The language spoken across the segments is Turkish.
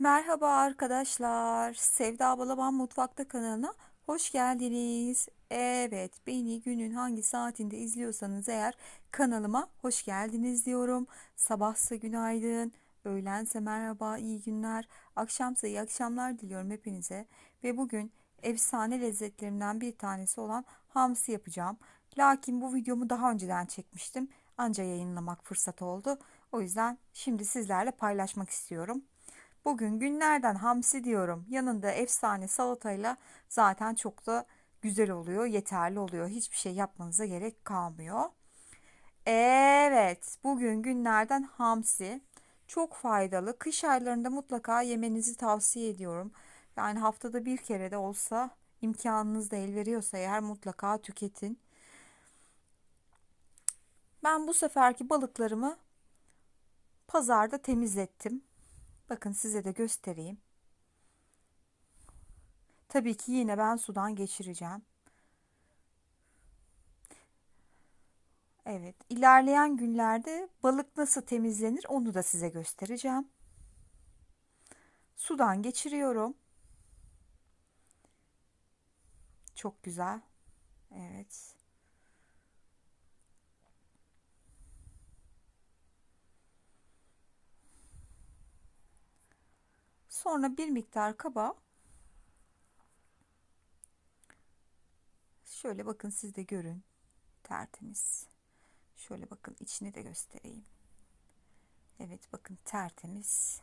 Merhaba arkadaşlar. Sevda Balaban Mutfakta kanalına hoş geldiniz. Evet, beni günün hangi saatinde izliyorsanız eğer kanalıma hoş geldiniz diyorum. Sabahsa günaydın, öğlense merhaba, iyi günler, akşamsa iyi akşamlar diliyorum hepinize. Ve bugün efsane lezzetlerimden bir tanesi olan hamsi yapacağım. Lakin bu videomu daha önceden çekmiştim. Anca yayınlamak fırsat oldu. O yüzden şimdi sizlerle paylaşmak istiyorum. Bugün günlerden hamsi diyorum. Yanında efsane salatayla zaten çok da güzel oluyor, yeterli oluyor. Hiçbir şey yapmanıza gerek kalmıyor. Evet, bugün günlerden hamsi. Çok faydalı. Kış aylarında mutlaka yemenizi tavsiye ediyorum. Yani haftada bir kere de olsa imkanınız da el veriyorsa eğer mutlaka tüketin. Ben bu seferki balıklarımı pazarda temizlettim. Bakın size de göstereyim. Tabii ki yine ben sudan geçireceğim. Evet, ilerleyen günlerde balık nasıl temizlenir onu da size göstereceğim. Sudan geçiriyorum. Çok güzel. Evet. Sonra bir miktar kaba şöyle bakın siz de görün. Tertemiz. Şöyle bakın içini de göstereyim. Evet bakın tertemiz.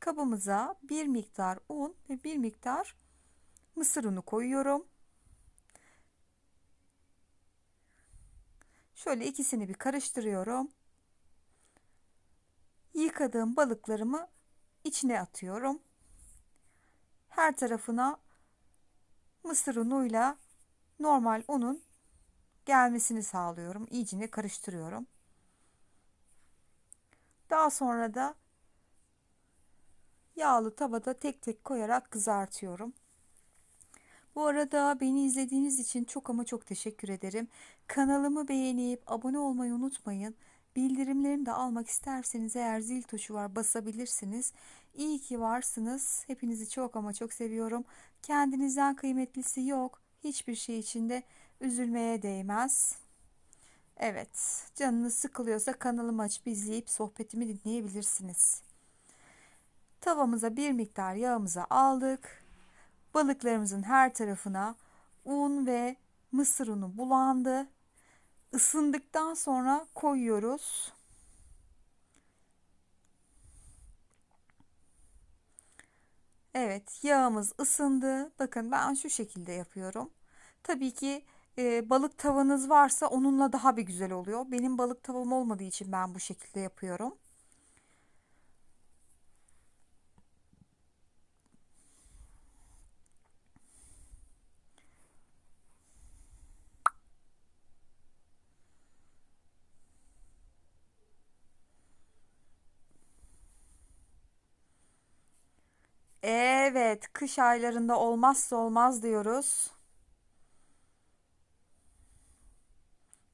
Kabımıza bir miktar un ve bir miktar mısır unu koyuyorum. Şöyle ikisini bir karıştırıyorum. Yıkadığım balıklarımı içine atıyorum. Her tarafına mısır unuyla normal unun gelmesini sağlıyorum. İyicine karıştırıyorum. Daha sonra da yağlı tavada tek tek koyarak kızartıyorum. Bu arada beni izlediğiniz için çok ama çok teşekkür ederim. Kanalımı beğenip abone olmayı unutmayın. Bildirimlerimi de almak isterseniz eğer zil tuşu var basabilirsiniz. İyi ki varsınız. Hepinizi çok ama çok seviyorum. Kendinizden kıymetlisi yok. Hiçbir şey içinde üzülmeye değmez. Evet, canınız sıkılıyorsa kanalımı açıp izleyip sohbetimi dinleyebilirsiniz. Tavamıza bir miktar yağımızı aldık. Balıklarımızın her tarafına un ve mısır unu bulandı. Isındıktan sonra koyuyoruz. Evet, yağımız ısındı. Bakın ben şu şekilde yapıyorum. Tabii ki e, balık tavanız varsa onunla daha bir güzel oluyor. Benim balık tavam olmadığı için ben bu şekilde yapıyorum. Evet, kış aylarında olmazsa olmaz diyoruz.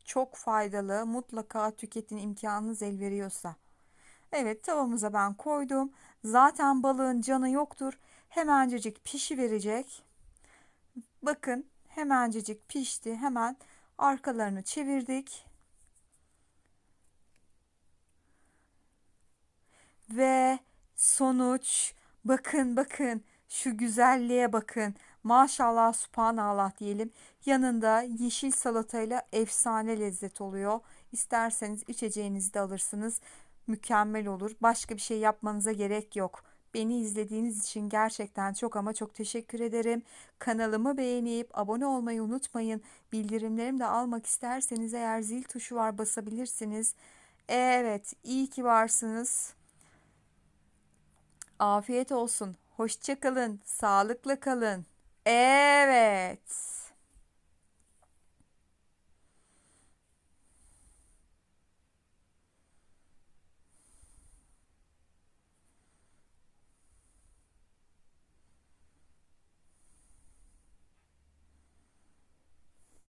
Çok faydalı. Mutlaka tüketin imkanınız el veriyorsa. Evet, tavamıza ben koydum. Zaten balığın canı yoktur. Hemencecik pişi verecek. Bakın, hemencecik pişti. Hemen arkalarını çevirdik. Ve sonuç Bakın bakın şu güzelliğe bakın. Maşallah subhanallah diyelim. Yanında yeşil salatayla efsane lezzet oluyor. İsterseniz içeceğinizi de alırsınız. Mükemmel olur. Başka bir şey yapmanıza gerek yok. Beni izlediğiniz için gerçekten çok ama çok teşekkür ederim. Kanalımı beğenip abone olmayı unutmayın. Bildirimlerimi de almak isterseniz eğer zil tuşu var basabilirsiniz. Evet, iyi ki varsınız. Afiyet olsun. Hoşça kalın. Sağlıkla kalın. Evet.